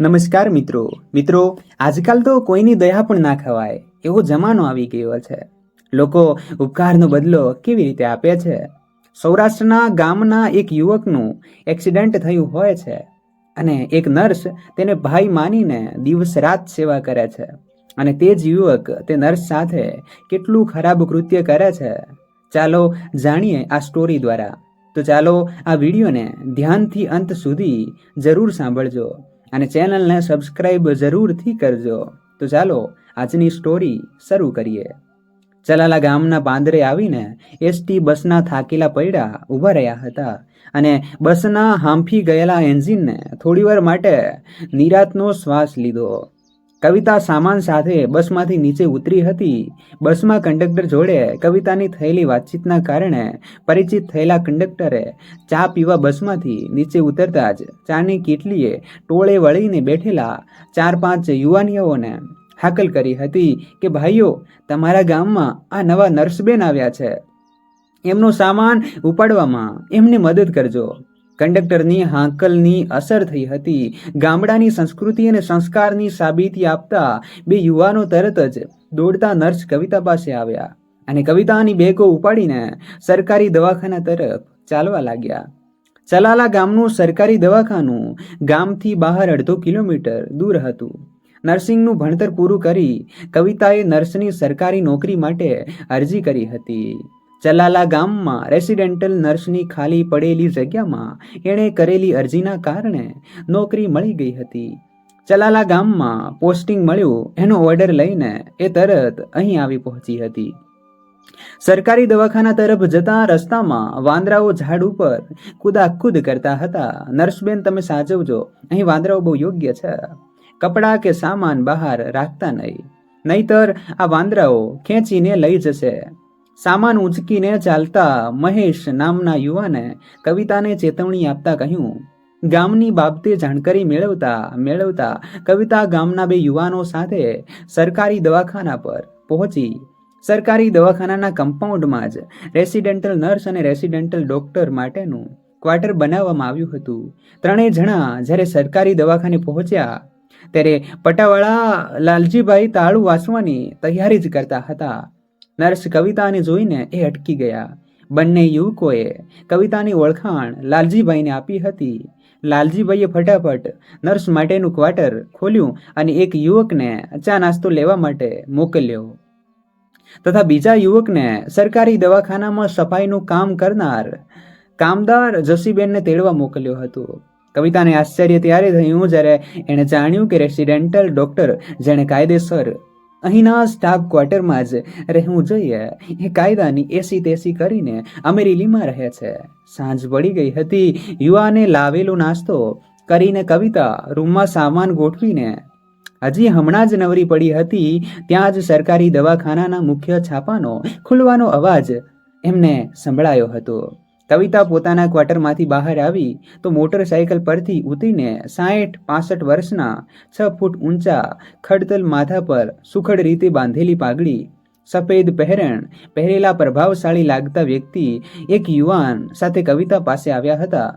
નમસ્કાર મિત્રો. મિત્રો, આજકાલ તો કોઈની દયા પણ ના ખવાય. એવો જમાનો આવી ગયો છે. લોકો ઉપકારનો બદલો કેવી રીતે આપે છે? સૌરાષ્ટ્રના ગામના એક યુવકનું એક્સિડન્ટ થયું હોય છે અને એક નર્સ તેને ભાઈ માનીને દિવસ રાત સેવા કરે છે અને તે જ યુવક તે નર્સ સાથે કેટલું ખરાબ કૃત્ય કરે છે. ચાલો જાણીએ આ સ્ટોરી દ્વારા. તો ચાલો આ વિડીયોને ધ્યાનથી અંત સુધી જરૂર સાંભળજો. અને ચેનલને સબસ્ક્રાઈબ જરૂરથી કરજો. તો ચાલો, આજની સ્ટોરી શરૂ કરીએ. ચલાલા ગામના પાંદરે આવીને એસટી બસના થાકેલા પૈડા ઊભા રહ્યા હતા અને બસના હાંફી ગયેલા એન્જિનને થોડીવાર માટે નિરાતનો શ્વાસ લીધો. કવિતા સામાન સાથે બસમાંથી નીચે ઉતરી હતી. બસમાં કંડક્ટર જોડે કવિતાની થયેલી વાતચીતના કારણે પરિચિત થયેલા કંડક્ટરે ચા પીવા બસમાંથી નીચે ઉતરતા જ ચાની કીટલીએ ટોળે વળીને બેઠેલા ચાર પાંચ યુવાનીઓને હાકલ કરી હતી કે, ભાઈઓ, તમારા ગામમાં આ નવા નર્સબેન આવ્યા છે. એમનો સામાન ઉપાડવામાં એમને મદદ કરજો. કંડક્ટરની હાંકલની અસર થઈ હતી. ગામડાની સંસ્કૃતિ અને સંસ્કારની સાબિતી આપતા બે યુવાનો તરત જ દોડતા નર્સ કવિતા પાસે આવ્યા અને કવિતાની બેગો ઉપાડીને સરકારી દવાખાના તરફ ચાલવા લાગ્યા. ચલાલા ગામનું સરકારી દવાખાનું ગામથી બહાર અડધો કિલોમીટર દૂર હતું. નર્સિંગનું ભણતર પૂરું કરી કવિતાએ નર્સની સરકારી નોકરી માટે અરજી કરી હતી. ચલાલા ગામમાં રેસિડેન્ટલ નર્સની ખાલી પડેલી જગ્યામાં એણે કરેલી અરજીના કારણે નોકરી મળી ગઈ હતી. ચલાલા ગામમાં પોસ્ટિંગ મળ્યું, એનો ઓર્ડર લઈને એ તરત અહીં આવી પહોંચી હતી. સરકારી દવાખાના તરફ જતા રસ્તામાં વાંદરાઓ ઝાડ ઉપર કુદાકુદ કરતા હતા. નર્સબેન, તમે સાચવજો, અહીં વાંદરાઓ બહુ યોગ્ય છે. કપડાં કે સામાન બહાર રાખતા નહીં. નહીતર આ વાંદરાઓ ખેંચીને લઈ જશે. સામાન ઉંચકીને ચાલતા મહેશ નામના યુવાને કવિતાને ચેતવણી આપતા કહ્યું, ગામની બાબતે જાણકારી મેળવતા મેળવતા કવિતા ગામના બે યુવાનો સાથે સરકારી દવાખાના પર પહોંચી. સરકારી દવાખાનાના કમ્પાઉન્ડમાં જ રેસિડેન્ટલ નર્સ અને રેસિડેન્ટલ ડોક્ટર માટેનું ક્વાર્ટર બનાવવામાં આવ્યું હતું. ત્રણેય જણા જ્યારે સરકારી દવાખાને પહોંચ્યા, ત્યારે પટાવાળા લાલજીભાઈ તાળું વાંચવાની તૈયારી જ કરતા હતા. નર્સ કવિતાને જોઈને એ અટકી ગયા. બંને યુવકોએ કવિતાની ઓળખાણ લાલજીભાઈને આપી હતી. લાલજીભાઈએ ફટાફટ નર્સ માટેનું ક્વાર્ટર ખોલ્યું અને એક યુવકને ચા નાસ્તો લેવા માટે મોકલ્યો. તથા બીજા યુવકને સરકારી દવાખાનામાં સફાઈનું કામ કરનાર કામદાર જસીબેનને તેડવા મોકલ્યો હતો. કવિતાને આશ્ચર્ય ત્યારે થયું જ્યારે એણે જાણ્યું કે રેસિડેન્ટલ ડોક્ટર જેણે કાયદેસર અહીંના સ્ટાફ ક્વાર્ટરમાં જ રહેવું જોઈએ, એ કાયદાની એસી તેસી કરીને અમેરીલીમાં રહે છે. સાંજ પડી ગઈ હતી. યુવાને લાવેલો નાસ્તો કરીને કવિતા રૂમમાં સામાન ગોઠવીને હજી હમણાં જ નવરી પડી હતી. ત્યાં જ સરકારી દવાખાનાના મુખ્ય છાપાનો ખુલવાનો અવાજ એમને સંભળાયો હતો. કવિતા પોતાના ક્વાર્ટરમાંથી બહાર આવી તો મોટરસાયકલ પરથી ઉતરીને સાઠ, પાસઠ વર્ષના છ ફૂટ ઊંચા ખડતલ માથા પર સુખડ રીતે બાંધેલી પાઘડી, સફેદ પહેરણ, પહેરેલા પ્રભાવશાળી લાગતા વ્યક્તિ એક યુવાન સાથે કવિતા પાસે આવ્યા હતા.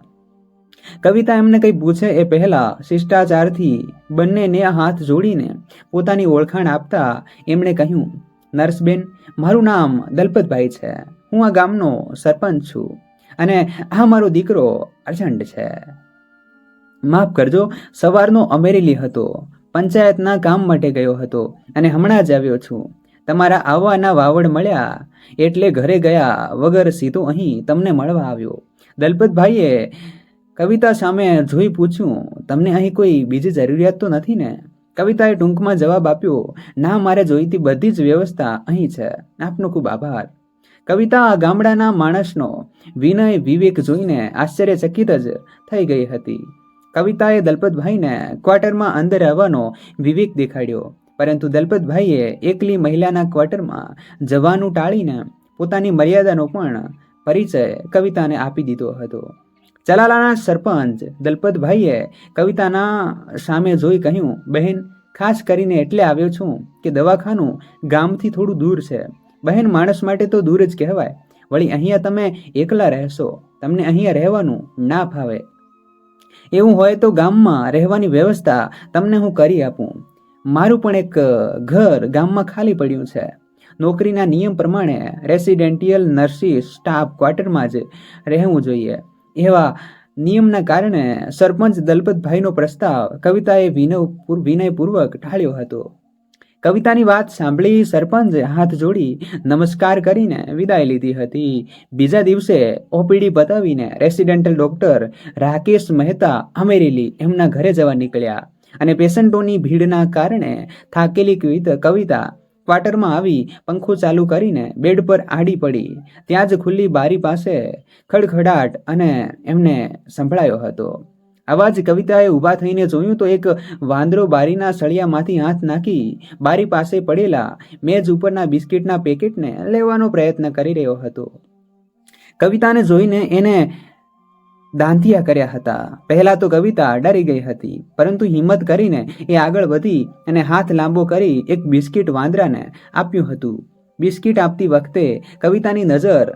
કવિતા એમને કંઈ પૂછે એ પહેલા શિષ્ટાચારથી બંનેને હાથ જોડીને પોતાની ઓળખાણ આપતા એમણે કહ્યું, નર્સબેન, મારું નામ દલપતભાઈ છે. હું આ ગામનો સરપંચ છું. અને આ મારો દીકરો અર્જન્ટ છે. માફ કરજો, સવારનો અમેરેલી હતો, પંચાયતના કામ માટે ગયો હતો અને હમણાં જ આવ્યો છું. તમારા આવવાના વાવડ મળ્યા, એટલે ઘરે ગયા વગર સીધો અહીં તમને મળવા આવ્યો. દલપતભાઈએ કવિતા સામે જોઈ પૂછ્યું, તમને અહીં કોઈ બીજી જરૂરિયાત તો નથી ને? કવિતાએ ટૂંકમાં જવાબ આપ્યો, ના, મારે જોઈતી બધી જ વ્યવસ્થા અહીં છે. આપનો ખૂબ આભાર. કવિતા આ ગામડાના માણસનો વિનય, વિવેક જોઈને આશ્ચર્યચકિત જ થઈ ગઈ હતી. કવિતાએ દલપતભાઈને ક્વાર્ટરમાં અંદર આવવાનો વિવેક દેખાડ્યો, પરંતુ દલપતભાઈએ એકલી મહિલાના ક્વાર્ટરમાં જવાનું ટાળીને પોતાની મર્યાદાનો પણ પરિચય કવિતાને આપી દીધો હતો. ચલાલાના સરપંચ દલપતભાઈએ કવિતાના સામે જોઈ કહ્યું, બહેન, ખાસ કરીને એટલે આવ્યો છું કે દવાખાનું ગામથી થોડું દૂર છે. બહેન માણસ માટે તો દૂર જ કહેવાય. વળી અહીંયા તમે એકલા રહેશો. તમને અહીંયા રહેવાનું ના ફાવે. એવું હોય તો ગામમાં રહેવાની વ્યવસ્થા તમને હું કરી આપું. મારું પણ એક ઘર ગામમાં ખાલી પડ્યું છે. નોકરીના નિયમ પ્રમાણે રેસિડેન્ટિયલ નર્સિસ સ્ટાફ ક્વાર્ટરમાં જ રહેવું જોઈએ. એવા નિયમના કારણે સરપંચ દલપતભાઈનો પ્રસ્તાવ કવિતાએ વિનય વિનયપૂર્વક ટાળ્યો હતો. કવિતાની વાત સાંભળી સરપંચે હાથ જોડી નમસ્કાર કરીને વિદાય લીધી હતી. બીજા દિવસે ઓપીડી બતાવીને રેસિડેન્ટલ ડોક્ટર રાકેશ મહેતા અમેરેલી એમના ઘરે જવા નીકળ્યા અને પેશન્ટોની ભીડના કારણે થાકેલી કવિતા ક્વાર્ટરમાં આવી પંખો ચાલુ કરીને બેડ પર આડી પડી. ત્યાં જ ખુલ્લી બારી પાસે ખડખડાટ અને એમને સંભળાયો હતો. આવા જ કવિતાએ ઊભા થઈને જોયું તો એક વાંદરો બારીના સળિયામાંથી હાથ નાખી બારી પાસે પડેલા મેજ ઉપરના બિસ્કિટના પેકેટને લેવાનો પ્રયત્ન કરી રહ્યો હતો. કવિતાને જોઈને એને દાંતિયા કર્યા હતા. પહેલા તો કવિતા ડરી ગઈ હતી, પરંતુ હિંમત કરીને એ આગળ વધી અને હાથ લાંબો કરી એક બિસ્કિટ વાંદરાને આપ્યું હતું. બિસ્કિટ આપતી વખતે કવિતાની નજર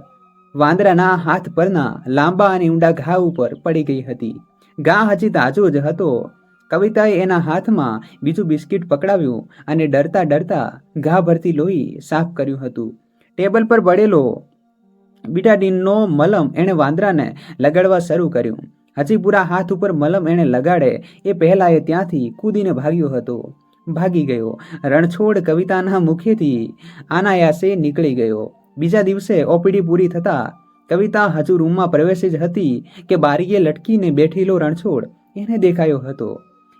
વાંદરાના હાથ પરના લાંબા અને ઊંડા ઘા ઉપર પડી ગઈ હતી. ઘા હજી તાજો જ હતો. કવિતાએ એના હાથમાં બીજું બિસ્કિટ પકડાવ્યું અને ડરતા ડરતા ઘા ભરતી લોહી સાફ કર્યું હતું. ટેબલ પર પડેલો બીટાડીનનો મલમ એણે વાંદરાને લગાડવા શરૂ કર્યું. હજી પૂરા હાથ ઉપર મલમ એણે લગાડે એ પહેલા એ ત્યાંથી કૂદીને ભાગ્યો હતો. ભાગી ગયો. રણછોડ કવિતાના મુખેથી આનાયાસે નીકળી ગયો. બીજા દિવસે ઓપીડી પૂરી થતા કવિતા હજુ રૂમમાં પ્રવેશી જ હતી કે બારીએ લટકીને બેઠેલો રણછોડ એને દેખાયો હતો.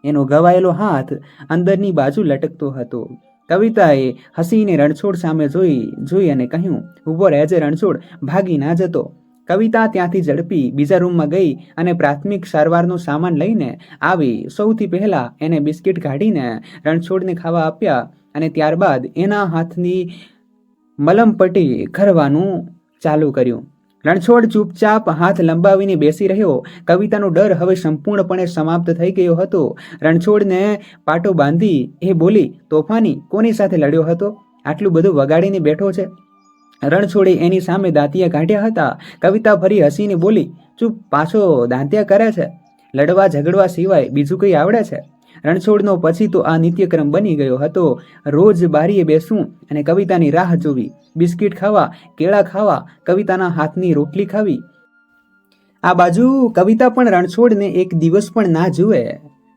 એનો ગવાયેલો હાથ અંદરની બાજુ લટકતો હતો. કવિતાએ હસીને રણછોડ સામે જોઈ જોઈ અને કહ્યું ઊભો રહેજે રણછોડ, ભાગી ના જતો. કવિતા ત્યાંથી ઝડપી બીજા રૂમમાં ગઈ અને પ્રાથમિક સારવારનો સામાન લઈને આવી. સૌથી પહેલા એને બિસ્કિટ કાઢીને રણછોડને ખાવા આપ્યા અને ત્યારબાદ એના હાથની મલમપટ્ટી ખરવાનું ચાલુ કર્યું. રણછોડ ચૂપચાપ હાથ લંબાવીને બેસી રહ્યો. કવિતાનો ડર હવે સંપૂર્ણપણે સમાપ્ત થઈ ગયો હતો. રણછોડને પાટો બાંધી એ બોલી, તોફાની, કોની સાથે લડ્યો હતો? આટલું બધું વગાડીને બેઠો છે. રણછોડે એની સામે દાંતિયા કાઢ્યા હતા. કવિતા ફરી હસીને બોલી, ચૂપ, પાછો દાંતિયા કરે છે. લડવા ઝઘડવા સિવાય બીજું કંઈ આવડે છે? રણછોડનો પછી તો આ નિત્યક્રમ બની ગયો હતો. રોજ બારીએ બેસવું અને કવિતાની રાહ જોવી. બિસ્કિટ ખાવા, કેળા ખાવા, કવિતાના હાથની રોટલી ખાવી. આ બાજુ કવિતા પણ રણછોડને એક દિવસ પણ ના જુએ.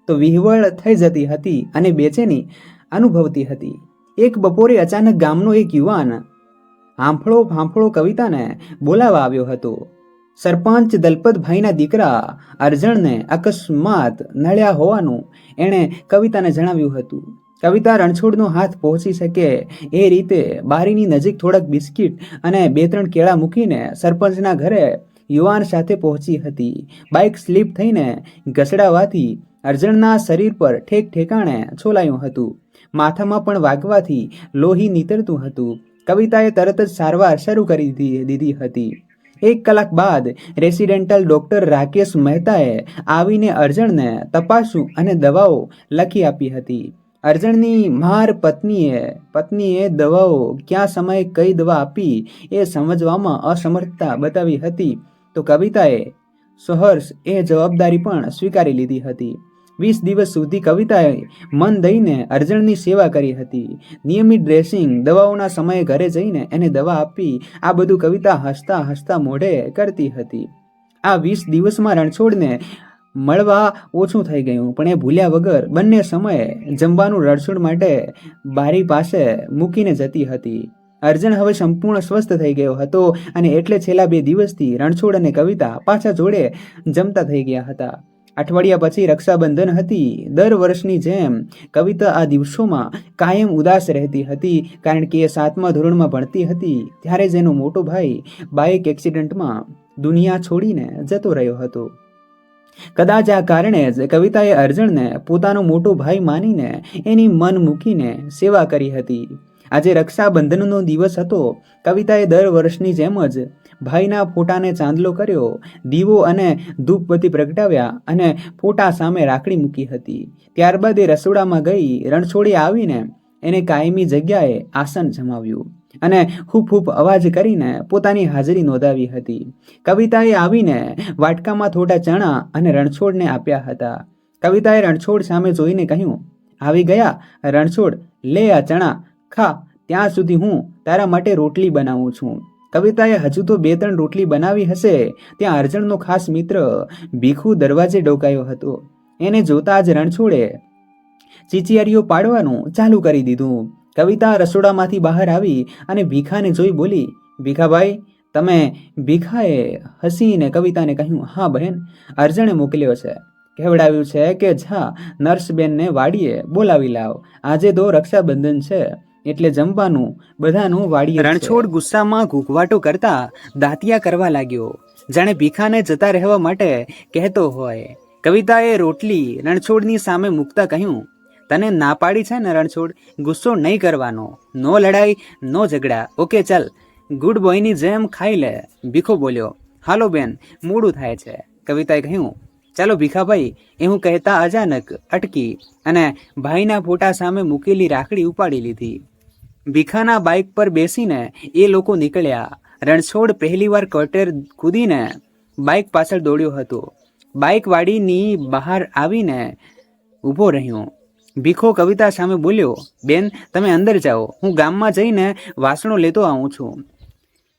તો વિહવળ થઈ જતી હતી અને બેચેની અનુભવતી હતી. એક બપોરે અચાનક ગામનો એક યુવાન હાંફળો ફાંફળો કવિતાને બોલાવા આવ્યો હતો. સરપંચ દલપતભાઈના દીકરા અર્જણને અકસ્માત નળ્યા હોવાનું એણે કવિતાને જણાવ્યું હતું. કવિતા રણછોડનો હાથ પહોંચી શકે એ રીતે બારીની નજીક થોડાક બિસ્કિટ અને બે ત્રણ કેળા મૂકીને સરપંચના ઘરે યુવાન સાથે પહોંચી હતી. બાઇક સ્લીપ થઈને ઘસડાવાથી અર્જણના શરીર પર ઠેક ઠેકાણે છોલાયું હતું. માથામાં પણ વાગવાથી લોહી નીતરતું હતું. કવિતાએ તરત જ સારવાર શરૂ કરી દીધી હતી. એક કલાક બાદ રેસિડેન્ટલ ડોક્ટર રાકેશ મહેતાએ આવીને અર્જણને તપાસું અને દવાઓ લખી આપી હતી. અર્જણની માર પત્નીએ પત્નીએ દવાઓ ક્યાં સમયે કઈ દવા આપી એ સમજવામાં અસમર્થતા બતાવી હતી. તો કવિતાએ, સહર્ષ એ જવાબદારી પણ સ્વીકારી લીધી હતી. વીસ દિવસ સુધી કવિતાએ મન દઈને અર્જણની સેવા કરી હતી. નિયમિત ડ્રેસિંગ દવાઓના સમયે ઘરે જઈને એને દવા આપી આ બધું કવિતા હસતા હસતા મોઢે કરતી હતી. આ વીસ દિવસમાં રણછોડને મળવા ઓછું થઈ ગયું, પણ એ ભૂલ્યા વગર બંને સમયે જમવાનું રણછોડ માટે બારી પાસે મૂકીને જતી હતી. અર્જણ હવે સંપૂર્ણ સ્વસ્થ થઈ ગયો હતો અને એટલે છેલ્લા બે દિવસથી રણછોડ અને કવિતા પાછા જોડે જમતા થઈ ગયા હતા. અઠવાડિયા પછી રક્ષાબંધન હતી. દર વર્ષની જેમ કવિતા આ દિવસોમાં કાયમ ઉદાસ રહેતી હતી, કારણ કે એ સાતમા ધોરણમાં ભણતી હતી. ત્યારે જ એનો મોટો ભાઈ બાઇક એક્સિડન્ટમાં દુનિયા છોડીને જતો રહ્યો હતો. કદાચ આ કારણે જ કવિતાએ અર્જણને પોતાનો મોટો ભાઈ માનીને એની મન મૂકીને સેવા કરી હતી. આજે રક્ષાબંધનનો દિવસ હતો. કવિતાએ દર વર્ષની જેમ જ ભાઈના ફોટાને ચાંદલો કર્યો, દીવો અને ધૂપબત્તી પ્રગટાવ્યા અને ફોટા સામે રાખડી મૂકી હતી. ત્યારબાદ એ રસોડામાં ગઈ, રણછોડી આવીને એને કાયમી જગ્યાએ આસન જમાવ્યું અને હૂપ હૂપ અવાજ કરીને પોતાની હાજરી નોંધાવી હતી. કવિતાએ આવીને વાટકામાં થોડા ચણા અને રણછોડને આપ્યા હતા. કવિતાએ રણછોડ સામે જોઈને કહ્યું, આવી ગયા? રણછોડ, લે આ ચણા. ખા, ત્યાં સુધી હું તારા માટે રોટલી બનાવું છું. કવિતાએ હજુ તો બે ત્રણ રોટલી બનાવી હશે, ત્યાં અર્જણનો ખાસ મિત્ર ભીખુ દરવાજે ડોકાયો હતો. એને જોતા જ રણછોડે ચીચિયારીઓ પાડવાનું ચાલુ કરી દીધું. કવિતા રસોડામાંથી બહાર આવી અને ભીખાને જોઈ બોલી ભીખાભાઈ તમે ભીખાએ હસીને કવિતાને કહ્યું, હા બહેન. અર્જણે મોકલ્યો છે. કહેવડાવ્યું છે કે, જા, નર્સબેનને વાડીએ બોલાવી લાવ. આજે તો રક્ષાબંધન છે. એટલે જમવાનું બધાનું વાળી રણછોડ ગુસ્સામાં ઘૂંઘવાટો કરતા દાંતિયા કરવા લાગ્યો. જાણે ભીખાને જતા રહેવા માટે કહેતો હોય. કવિતાએ રોટલી રણછોડની સામે મૂકતા કહ્યું, તને ના પાડી છે ને રણછોડ? ગુસ્સો નહીં કરવાનો. નો લડાઈ, નો ઝઘડા. ઓકે, ચાલ. ગુડ બોયની જેમ ખાઈ લે. ભીખો બોલ્યો, હાલો બેન, મોડું થાય છે. કવિતાએ કહ્યું, ચાલો ભીખાભાઈ. એવું કહેતા અચાનક અટકી અને ભાઈના ફોટા સામે મૂકેલી રાખડી ઉપાડી લીધી. ભીખાના બાઇક પર બેસીને એ લોકો નીકળ્યા. રણછોડ પહેલીવાર કટર કૂદીને બાઇક પાછળ દોડ્યો હતો. બાઇક વાડીની બહાર આવીને ઊભો રહ્યો. ભીખો કવિતા સામે બોલ્યો, બેન, તમે અંદર જાઓ. હું ગામમાં જઈને વાસણો લેતો આવું છું.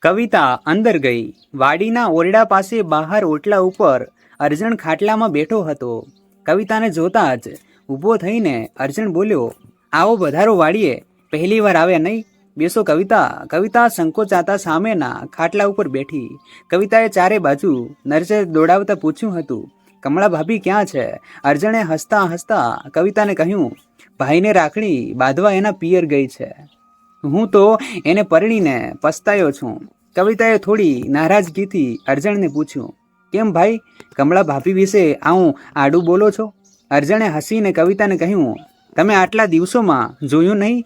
કવિતા અંદર ગઈ. વાડીના ઓરડા પાસે બહાર ઓટલા ઉપર અર્જણ ખાટલામાં બેઠો હતો. કવિતાને જોતા જ ઊભો થઈને અર્જણ બોલ્યો, આવો, વધારો વાડીએ. પહેલી વાર આવ્યા નહીં. બેસો કવિતા. કવિતા સંકોચાતા સામેના ખાટલા ઉપર બેઠી. કવિતાએ ચારે બાજુ નર્સે દોડાવતા પૂછ્યું હતું, કમળા ભાભી ક્યાં છે? અર્જણે હસતા હસતા કવિતાને કહ્યું, ભાઈને રાખડી બાંધવા એના પિયર ગઈ છે. હું તો એને પરણીને પસ્તાયો છું. કવિતાએ થોડી નારાજગીથી અર્જણને પૂછ્યું, કેમ ભાઈ? કમળા ભાભી વિશે આવું આડું બોલો છો? અર્જણે હસીને કવિતાને કહ્યું, તમે આટલા દિવસોમાં જોયું નહીં?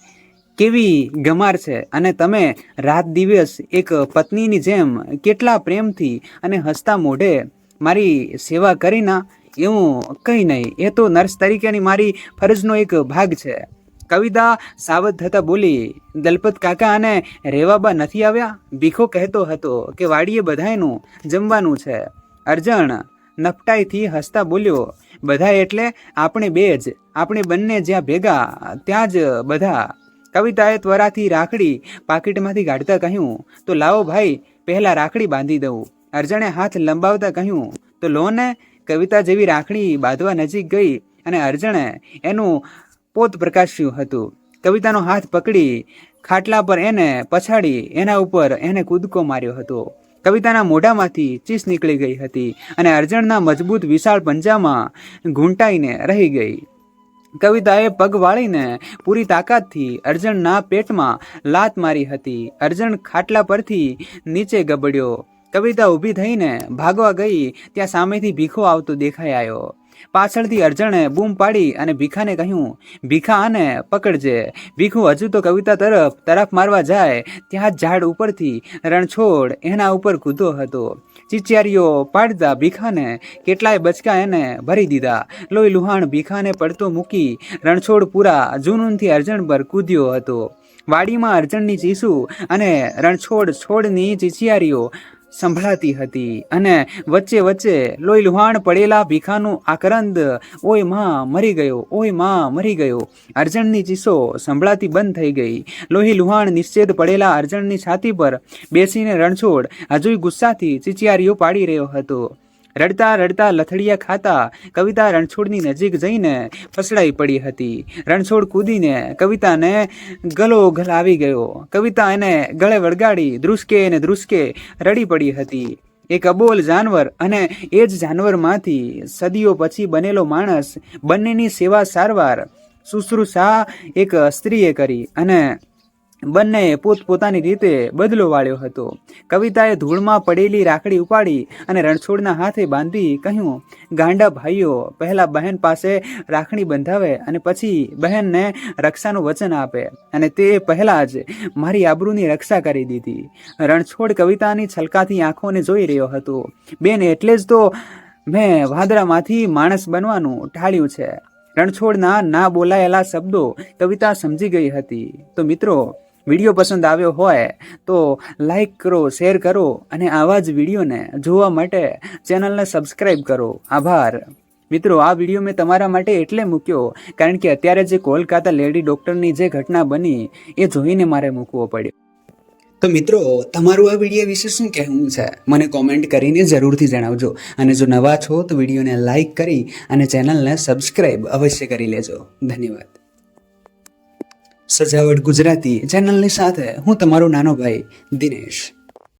કેવી ગમાર છે? અને તમે રાત દિવસ એક પત્નીની જેમ કેટલા પ્રેમથી અને હસતા મોઢે મારી સેવા કરીના એવું કંઈ નહીં. એ તો નર્સ તરીકેની મારી ફરજનો એક ભાગ છે. કવિતા સાવધ થતાં બોલી, દલપત કાકા અને રેવાબા નથી આવ્યા? ભીખો કહેતો હતો કે વાડીએ બધાયનું જમવાનું છે. અર્જણ નપટાઈથી હસતા બોલ્યો બધા એટલે આપણે બે જ. આપણે બંને જ્યાં ભેગા, ત્યાં જ બધા કવિતાએ ત્વરાથી રાખડી પાકીટમાંથી કાઢતા કહ્યું, તો લાવો ભાઈ, પહેલાં રાખડી બાંધી દઉં. અર્જણે હાથ લંબાવતા કહ્યું, તો લો ને, કવિતા જેવી રાખડી બાંધવા નજીક ગઈ અને અર્જણે એનું પોત પ્રકાશ્યું હતું. કવિતાનો હાથ પકડી, ખાટલા પર એને પછાડી, એના ઉપર એને કૂદકો માર્યો હતો. કવિતાના મોઢામાંથી ચીસ નીકળી ગઈ હતી અને અર્જણના મજબૂત વિશાળ પંજામાં ઘૂંટાઈને રહી ગઈ. કવિતાએ પગ વાળીને પૂરી તાકાતથી અર્જણના પેટમાં લાત મારી હતી. અર્જણ ખાટલા પરથી નીચે ગબડ્યો. કવિતા ઊભી થઈને ભાગવા ગઈ, ત્યાં સામેથી ભીખો આવતો દેખાઈ આવ્યો. પાછળથી અર્જણે બૂમ પાડી અને ભીખાને કહ્યું, ભીખા આને, પકડજે. ભીખું હજુ તો કવિતા તરફ તરફ મારવા જાય, ત્યાં ઝાડ ઉપરથી રણછોડ એના ઉપર કૂદો હતો. ચીચિયારીઓ પાડતા ભીખાને કેટલાય બચકા એને ભરી દીધા. લોહી લુહાણ ભીખાને પડતો મૂકી રણછોડ પૂરા જુનૂનથી અર્જણ પર કૂદ્યો હતો. વાડીમાં અર્જણની ચીસુ અને રણછોડ છોડની ચીચિયારીઓ સંભળાતી હતી અને વચ્ચે વચ્ચે લોહી લુહાણ પડેલા ભીખાનું આકરંદ, ઓયમાં, મરી ગયો, ઓયમાં, મરી ગયો. અર્જણની ચીસો સંભળાતી બંધ થઈ ગઈ. લોહી લુહાણ નિશ્ચેદ પડેલા અર્જણની છાતી પર બેસીને રણછોડ, હજુય ગુસ્સાથી ચીચિયારીઓ પાડી રહ્યો હતો. રડતા રડતા લથડિયા ખાતા કવિતા રણછોડની નજીક જઈને ફસડાઈ પડી હતી. રણછોડ કૂદીને કવિતાને ગલો ગલાવી ગયો. કવિતા એને ગળે વળગાડી, ધ્રુસકે અને ધ્રુસકે રડી પડી હતી. એક અબોલ જાનવર અને એ જ જાનવરમાંથી સદીઓ પછી બનેલો માણસ બંનેની સેવા સારવાર, શુશ્રુષા એક સ્ત્રીએ કરી અને બંનેએ પોતપોતાની રીતે બદલો વાળ્યો હતો. કવિતાએ ધૂળમાં પડેલી રાખડી ઉપાડી અને રણછોડના હાથે બાંધી કહ્યું, ગાંડા ભાઈઓ, પહેલા બહેન પાસે રાખડી બંધાવે અને પછી બહેનને રક્ષાનું વચન આપે અને તે પહેલા જ મારી આબરૂની રક્ષા કરી દીધી. રણછોડ કવિતાની છલકાથી આંખોને જોઈ રહ્યો હતો. બેન, એટલે જ તો મેં વાદળામાંથી માણસ બનવાનું ટાળ્યું છે. રણછોડના ના બોલાયેલા શબ્દો કવિતા સમજી ગઈ હતી. તો મિત્રો વીડિયો પસંદ આવ્યો હોય તો લાઈક કરો શેર કરો અને આવા જ વિડીયોને જોવા માટે ચેનલને સબસ્ક્રાઈબ કરો. આભાર. મિત્રો, આ વીડિયો મેં તમારા માટે એટલે મૂક્યો કારણ કે અત્યારે જે કોલકાતા લેડી ડૉક્ટરની જે ઘટના બની એ જોઈને મારે મૂકવો પડ્યો. તો મિત્રો, તમારું આ વીડિયો વિશે શું કહેવું છે? મને કોમેન્ટ કરીને જરૂરથી જણાવજો. અને જો નવા છો તો વિડીયોને લાઈક કરી અને ચેનલને સબસ્ક્રાઈબ અવશ્ય કરી લેજો. ધન્યવાદ. સજાવટ ગુજરાતી ચેનલની સાથે હું તમારો નાનો ભાઈ દિનેશ.